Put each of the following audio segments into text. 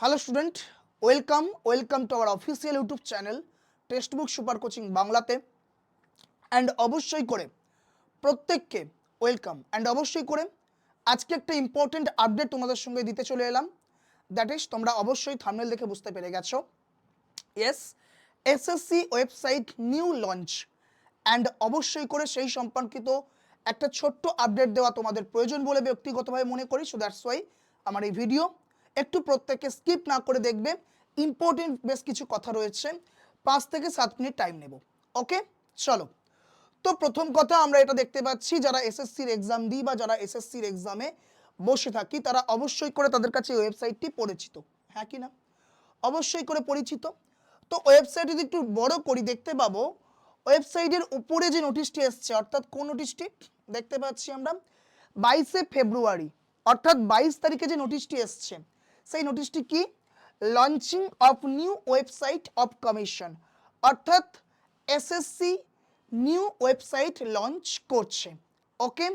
Hello student welcome welcome to our official YouTube channel text book super coaching বাংলাতে and অবশ্যই করে, প্রত্যেককে welcome and অবশ্যই করে, আজকে একটা ইম্পর্টেন্ট আপডেট তোমাদের সঙ্গে দিতে চলে এলাম। দ্যাট ইজ তোমরা অবশ্যই থামনেল দেখে বুঝতে পেরে গেছো। Yes SSC website new launch and অবশ্যই করে সেই সম্পর্কিত একটা ছোট্ট আপডেট দেওয়া তোমাদের প্রয়োজন বলে ব্যক্তিগতভাবে মনে করি। সো দ্যাটস ওয়াই আমার এই ভিডিও একটু প্রত্যেককে স্কিপ না করে দেখবে। ইম্পর্টেন্ট বেশ কিছু কথা রয়েছে। পাঁচ থেকে সাত মিনিট টাইম নেব। ওকে চলো। তো প্রথম কথা আমরা এটা দেখতে পাচ্ছি, যারা এসএসসির এক্সাম দিই বা যারা এসএসসির এক্সামে বসে থাকি, তারা অবশ্যই করে তাদের কাছে ওয়েবসাইটটি পরিচিত। হ্যাঁ কি না? অবশ্যই করে পরিচিত। তো ওয়েবসাইট যদি একটু বড় করি, দেখতে পাবো ওয়েবসাইটের উপরে যে নোটিশটি এসছে, অর্থাৎ কোন নোটিশটি দেখতে পাচ্ছি আমরা, বাইশে ফেব্রুয়ারি, অর্থাৎ বাইশ তারিখে যে নোটিশটি এসছে সেই নোটিশটি কি? Launching of new website of commission অর্থাৎ এসএসসি নিউ ওয়েবসাইট লঞ্চ করছে। ওকে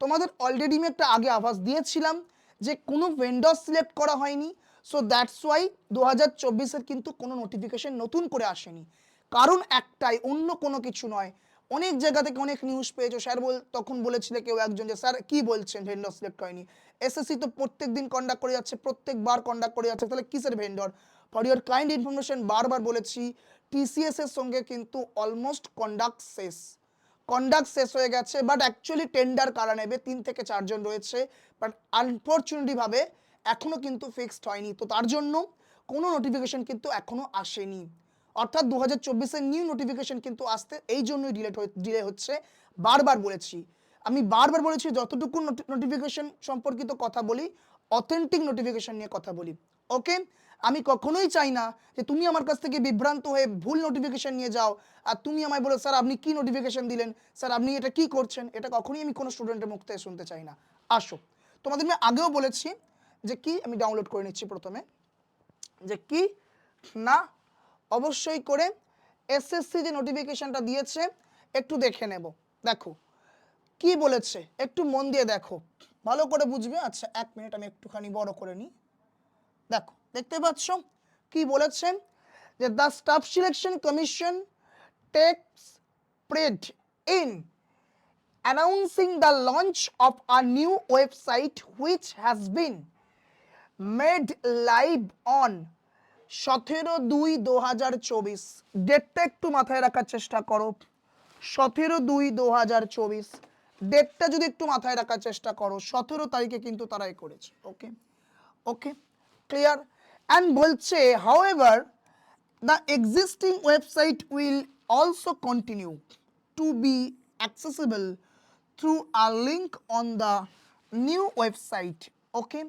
তোমাদের অলরেডি আমি একটা আগে আভাস দিয়েছিলাম যে কোনো ভেন্ডর সিলেক্ট করা হয়নি। সো দ্যাটস ওয়াই দু হাজার চব্বিশের কিন্তু কোনো নোটিফিকেশন নতুন করে আসেনি। কারণ একটাই, অন্য কোনো কিছু নয়। অনেক জায়গা থেকে অনেক নিউজ পেয়েছ। স্যার বল তখন বলেছিলে কেউ একজন যে, স্যার, কি বলছেন ভেন্ডর সিলেক্ট হয়নি এসএসসি তো প্রত্যেক দিন কন্ডাক্ট করে যাচ্ছে, প্রত্যেকবার কন্ডাক্ট করে যাচ্ছে। তাহলে কিসের vendor for your kind information বারবার বলেছি টিসিএস এর সঙ্গে কিন্তু অলমোস্ট কন্ডাক্ট শেষ। কন্ডাক্ট শেষ হয়ে গেছে বাট অ্যাকচুয়ালি টেন্ডার কারা নেবে? তিন থেকে চারজন রয়েছে বাট আনফর্চুনেটলি ভাবে এখনও কিন্তু ফিক্সড হয়নি। তো তার জন্য কোনো নোটিফিকেশন কিন্তু এখনও আসেনি। অর্থাৎ দু হাজার চব্বিশের নিউ নোটিফিকেশন কিন্তু আসতে এই জন্যই ডিলেট ডিলে হচ্ছে। বারবার বলেছি। আমি বারবার বলেছি যতটুকু নোটিফিকেশন সম্পর্কিত কথা বলি অথেন্টিক নোটিফিকেশন নিয়ে কথা বলি। ওকে আমি কখনোই চাই না যে তুমি আমার কাছ থেকে বিভ্রান্ত হয়ে ভুল নোটিফিকেশন নিয়ে যাও আর তুমি আমায় বলো, স্যার, আপনি কি নোটিফিকেশন দিলেন? স্যার, আপনি এটা কি করছেন? এটা কখনোই আমি কোনো স্টুডেন্টের মুখ থেকে শুনতে চাই না। আসো। তোমাদের আমি আগেও বলেছি যে কি? আমি ডাউনলোড করে নিচ্ছি প্রথমে। যে কি? না অবশ্যই করে এসএসসি যে নোটিফিকেশনটা দিয়েছে, একটু দেখে নেব। দেখো, কি বলেছে? একটু মন দিয়ে দেখো। ভালো করে বুঝবে? আচ্ছা এক মিনিট আমি একটুখানি বড় করে নিই। দেখো, দেখতে পাচ্ছ? কি বলেছেন যে the staff selection commission takes pride in announcing the launch of a new website which has been made live on সতেরো দুই দু হাজার চব্বিশ। ডেটটা একটু মাথায় রাখার চেষ্টা করো। সতেরো দুই দু হাজার চব্বিশ। ডেটটা যদি একটু মাথায় রাখার চেষ্টা করো, সতেরো তারিখে কিন্তু তারাই করেছে। ওকে ওকে ক্লিয়ার অ্যান্ড বলছে however the existing website will also continue to be accessible through a link on the new website. Okay?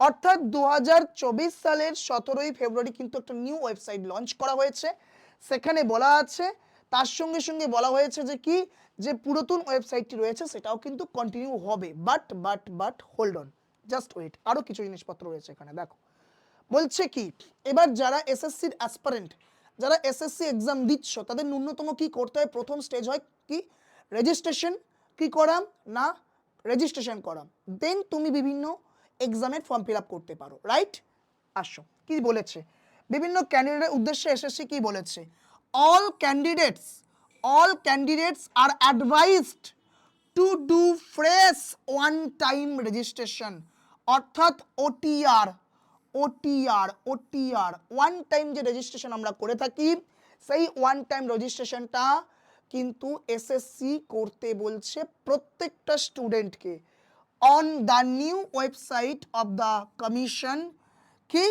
অর্থাৎ দু হাজার চব্বিশ সালের সতেরোই ফেব্রুয়ারি কিন্তু একটা নিউ ওয়েবসাইট লঞ্চ করা হয়েছে। সেখানে বলা আছে, তার সঙ্গে সঙ্গে বলা হয়েছে যে কি? যে পুরাতন ওয়েবসাইটটি রয়েছে, সেটাও কিন্তু কন্টিনিউ হবে। But but but hold on just wait আরও কিছু জিনিসপত্র রয়েছে এখানে, দেখো। বলছে কি, এবার যারা এসএসসির অ্যাসপারেন্ট যারা এসএসসি এক্সাম দিচ্ছ, তাদের ন্যূনতম কি করতে হয়? প্রথম স্টেজ হয় কি? রেজিস্ট্রেশন কি করাম? না রেজিস্ট্রেশন করাম। দেন তুমি বিভিন্ন এক্সামের ফর্ম ফিল আপ করতে পারো রাইট আসো, কি বলেছে? বিভিন্ন ক্যান্ডিডেটের উদ্দেশ্যে এসএসসি কি বলেছে? All candidates all candidates are advised to do fresh one time registration অর্থাৎ OTR OTR OTR one time যে রেজিস্ট্রেশন আমরা করে থাকি, সেই ওয়ান টাইম রেজিস্ট্রেশনটা কিন্তু এসএসসি করতে বলছে প্রত্যেকটা স্টুডেন্টকে on the new website of the commission কি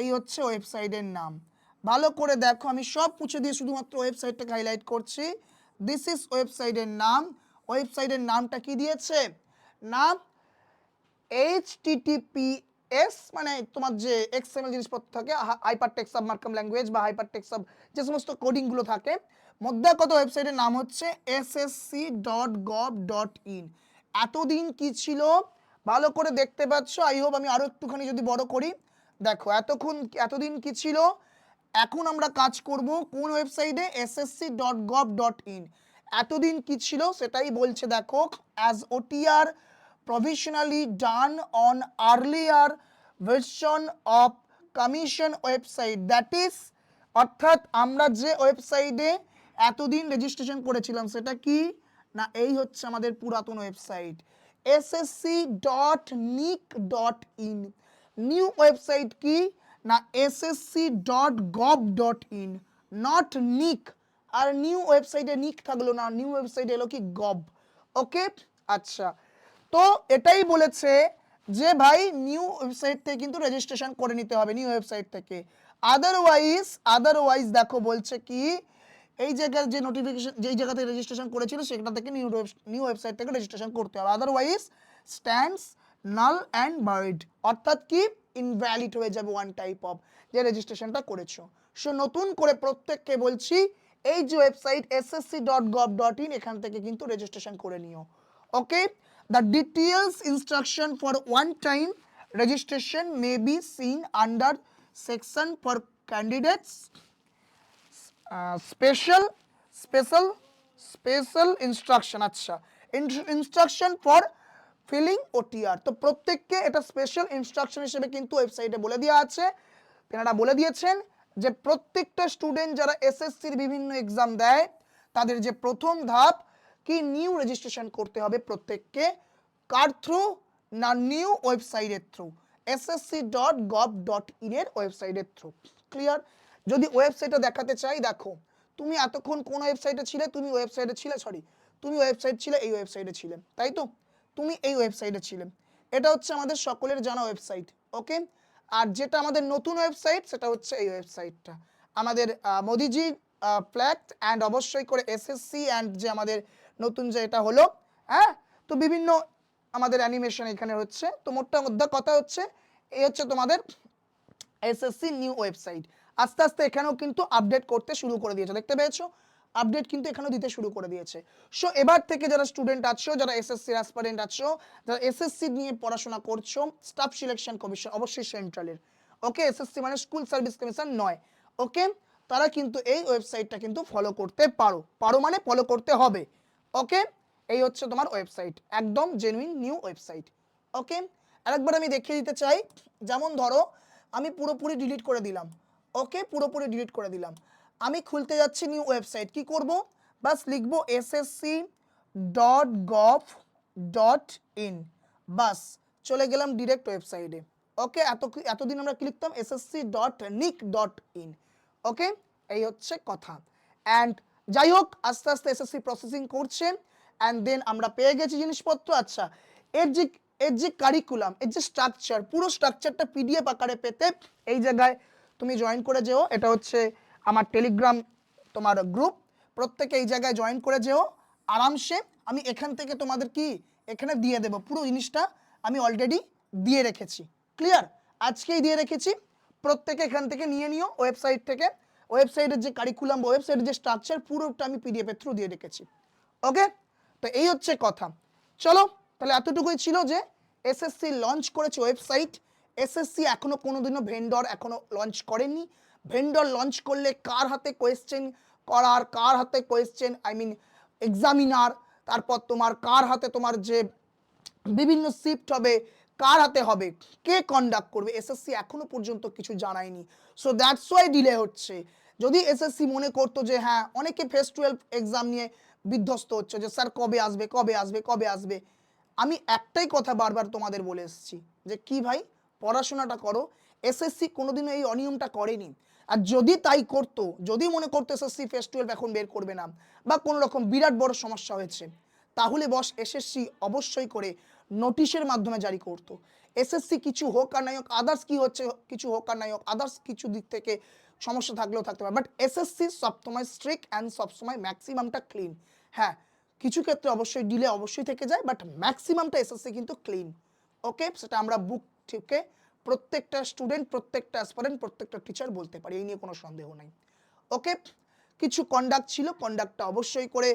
এই হচ্ছে ওয়েবসাইটের নাম। ভালো করে দেখো, আমি সব পুছে দিয়ে শুধুমাত্র ওয়েবসাইটটাকে হাইলাইট করছি। দিস ইজ ওয়েবসাইটের নাম। ওয়েবসাইটের নামটা কি দিয়েছে? নাম এইচ টিটিপিএস মানে তোমার যে এক্সএমএল জিনিসপত্র থাকে hyper text of markup language বা হাইপার টেক্স অফ যে সমস্ত কোডিংগুলো থাকে। মধ্যে কত ওয়েবসাইটের নাম হচ্ছে SSC dot gov dot in এতদিন কি ছিল? ভালো করে দেখতে পাচ্ছ। আই হোপ আমি আরও একটুখানি যদি বড় করি। দেখো, এতক্ষণ এতদিন কি ছিল? এখন আমরা কাজ করব কোন ওয়েবসাইটে SSC dot gov dot in এতদিন কি ছিল? সেটাই বলছে দেখো as OTR provisionally done on earlier version of commission website that is অর্থাৎ আমরা যে ওয়েবসাইটে এতদিন রেজিস্ট্রেশন করেছিলাম, সেটা কি? না, এই হচ্ছে আমাদের পুরাতন website, SSC dot nic dot in. New website কি? না, SSC dot gov dot in not nic. R new ওয়েবসাইটে নিক থাকল না, নিউ ওয়েবসাইট এলো কি গভ। ওকে? আচ্ছা। তো এটাই বলেছে যে ভাই, নিউ ওয়েবসাইট থেকে কিন্তু রেজিস্ট্রেশন করে নিতে হবে, নিউ ওয়েবসাইট থেকে। আদারওয়াইজ আদারওয়াইজ দেখো বলছে কি এই জায়গার যে নোটিফিকেশন যেই জায়গাতে রেজিস্ট্রেশন করেছিল সেটা থেকে নিউ নিউ ওয়েবসাইট থেকে রেজিস্ট্রেশন করতে হবে। আদারওয়াইজ স্ট্যান্ডস নাল অ্যান্ড বার্ড অর্থাৎ কি? ইনভ্যালিড হয়ে যাবে ওয়ান টাইপ অফ যে রেজিস্ট্রেশনটা করেছ। সো নতুন করে প্রত্যেককে বলছি, এই যে website SSC dot gov dot in এখান থেকে কিন্তু রেজিস্ট্রেশন করে নিও। Okay the details instruction for one time registration may be seen under section for candidates. Special special special instruction আচ্ছা। ইনস্ট্রাকশন ফর ফিলিং ওটিআর তো প্রত্যেককে এটা স্পেশাল ইনস্ট্রাকশন হিসেবে কিন্তু ওয়েবসাইটে বলে দেওয়া আছে। তেনারা বলে দিয়েছেন যে প্রত্যেকটা স্টুডেন্ট যারা এসএসসির বিভিন্ন এক্সাম দেয়, তাদের যে প্রথম ধাপ, কি নিউ রেজিস্ট্রেশন করতে হবে প্রত্যেককে, কার থ্রু না নিউ ওয়েবসাইটের through SSC dot gov dot ইনের ওয়েবসাইটের থ্রু ক্লিয়ার যদি ওয়েবসাইটটা দেখাতে চাই, দেখো, তুমি এতক্ষণ কোন ওয়েবসাইটে ছিলে? তুমি ওয়েবসাইটে ছিলে সরি তুমি ওয়েবসাইট ছিলে, এই ওয়েবসাইটে ছিলে, তাই তো? তুমি এই ওয়েবসাইটে ছিলে। এটা হচ্ছে আমাদের সকলের জানা ওয়েবসাইট ওকে আর যেটা আমাদের নতুন ওয়েবসাইট সেটা হচ্ছে এই ওয়েবসাইটটা আমাদের মোদিজি ফ্ল্যাট অ্যান্ড অবশ্যই করে এসএসসি অ্যান্ড যে আমাদের নতুন যে এটা হলো হ্যাঁ? তো বিভিন্ন আমাদের অ্যানিমেশন এখানে হচ্ছে। তো মোটটা মধ্যে কথা হচ্ছে, এই হচ্ছে তোমাদের এসএসসি নিউ ওয়েবসাইট আস্তে আস্তে এখানেও কিন্তু আপডেট করতে শুরু করে দিয়েছে। দেখতে পেয়েছ? আপডেট কিন্তু এখানেও দিতে শুরু করে দিয়েছে। সো এবার থেকে যারা স্টুডেন্ট আছো, যারা এসএসসি অ্যাসপারেন্ট আছো, যারা এসএসসি নিয়ে পড়াশোনা করছ স্টাফ সিলেকশন কমিশন অবশ্যই সেন্ট্রালের ওকে এসএসসি মানে স্কুল সার্ভিস কমিশন নয়। ওকে তারা কিন্তু এই ওয়েবসাইটটা কিন্তু ফলো করতে পারো। পারো মানে ফলো করতে হবে। ওকে এই হচ্ছে তোমার ওয়েবসাইট একদম জেনুইন নিউ ওয়েবসাইট ওকে আরেকবার আমি দেখিয়ে দিতে চাই। যেমন ধরো, আমি পুরোপুরি ডিলিট করে দিলাম। ওকে পুরোপুরি ডিলিট করে দিলাম। আমি খুলতে যাচ্ছি নিউ ওয়েবসাইট কি করব? বাস লিখব SSC dot gov dot in বাস, চলে গেলাম ডিরেক্ট ওয়েবসাইটে ওকে, এত এতদিন আমরা কি লিখতাম? SSC dot nic dot in okay, এই হচ্ছে কথা। অ্যান্ড যাই হোক, আস্তে আস্তে এসএসসি প্রসেসিং করছে। অ্যান্ড দেন আমরা পেয়ে গেছি জিনিসপত্র। আচ্ছা এর যে এর যে কারিকুলাম এর যে স্ট্রাকচার পুরো স্ট্রাকচারটা পিডিএফ আকারে পেতে এই জায়গায় তুমি জয়েন করে যেও, এটা হচ্ছে আমার টেলিগ্রাম তোমার গ্রুপ প্রত্যেকে এই জায়গায় জয়েন করে যেও, আরামসে আমি এখান থেকে তোমাদের কি, এখানে দিয়ে দেবো, পুরো জিনিসটা আমি অলরেডি দিয়ে রেখেছি। ক্লিয়ার আজকেই দিয়ে রেখেছি। প্রত্যেকে এখান থেকে নিয়ে নিও ওয়েবসাইট থেকে। ওয়েবসাইটের যে কারিকুলাম বা ওয়েবসাইটের যে স্ট্রাকচার পুরোটা আমি পিডিএফ এর থ্রু দিয়ে রেখেছি। ওকে তো এই হচ্ছে কথা। চলো, তাহলে এতটুকুই ছিল যে এসএসসি লঞ্চ করেছে ওয়েবসাইট এসএসসি এখনও কোনোদিনও ভেন্ডর এখনও লঞ্চ করেনি। ভেন্ডর লঞ্চ করলে কার হাতে কোয়েশ্চেন করার, কার হাতে কোয়েশ্চেন আই মিন এক্সামিনার তারপর তোমার কার হাতে তোমার যে বিভিন্ন শিফট হবে, কার হাতে হবে, কে কন্ডাক্ট করবে এসএসসি এখনও পর্যন্ত কিছু জানায়নি। সো দ্যাটস ওয়াই ডিলে হচ্ছে। যদি এসএসসি মনে করতো যে হ্যাঁ অনেকে ফেস টুয়েলভ এক্সাম নিয়ে বিধ্বস্ত হচ্ছে যে, স্যার, কবে আসবে কবে আসবে কবে আসবে? আমি একটাই কথা বারবার তোমাদের বলে এসেছি যে, কি ভাই? পড়াশোনাটা করো এসএসসি কোনোদিনও এই অনিয়মটা করেনি। আর যদি তাই করতো, যদি মনে করতো এসএসসি ফেস টুয়েলভ এখন বের করবে না, বা কোনো রকম বিরাট বড় সমস্যা হয়েছে, তাহলে বস এসএসসি অবশ্যই করে নোটিশের মাধ্যমে জারি করতো। এসএসসি কিছু হোক আর নাই হোক আদার্স কী হচ্ছে, কিছু হোক আর নাই হোক আদার্স কিছু দিক থেকে সমস্যা থাকলেও থাকতে পারে। বাট এসএসসি সবসময় স্ট্রিক্ট অ্যান্ড সবসময় ম্যাক্সিমামটা ক্লিন হ্যাঁ কিছু ক্ষেত্রে অবশ্যই ডিলে অবশ্যই থেকে যায় বাট ম্যাক্সিমামটা এসএসসি কিন্তু ক্লিন ওকে সেটা আমরা বুক থেকে প্রত্যেকটা স্টুডেন্ট প্রত্যেকটা অ্যাসপারেন্ট প্রত্যেকটা টিচার বলতে পারি, এই নিয়ে কোনো সন্দেহ নাই। ওকে কিছু কন্ডাক্ট ছিল কন্ডাক্টটা অবশ্যই করে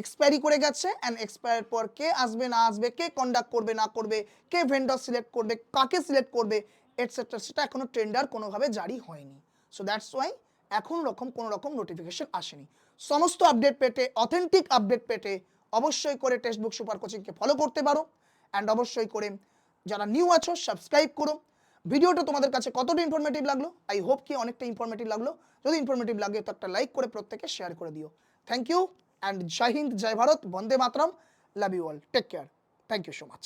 এক্সপায়ারি করে গেছে অ্যান্ড এক্সপায়ার পর কে আসবে, না আসবে, কে কন্ডাক্ট করবে, না করবে, কে ভেন্ডর সিলেক্ট করবে, কাকে সিলেক্ট করবে এটসেট্রা সেটা এখনও টেন্ডার কোনোভাবে জারি হয়নি। সো দ্যাটস ওয়াই এখন রকম কোনো রকম নোটিফিকেশন আসেনি। সমস্ত আপডেট পেতে অথেন্টিক আপডেট পেতে অবশ্যই করে টেক্সট বুক সুপার কোচিংকে ফলো করতে পারো অ্যান্ড অবশ্যই করে যারা নিউ আছো সাবস্ক্রাইব করো। ভিডিওটা তোমাদের কাছে কতটা ইনফরমেটিভ লাগল? আই হোপ কি অনেকটা ইনফরমেটিভ লাগল। যদি ইনফরমেটিভ লাগে, তো একটা লাইক করে প্রত্যেকে শেয়ার করে দিও। থ্যাংক ইউ অ্যান্ড জয় হিন্দ জয় Bharat Vande Mataram love you all take care thank you so much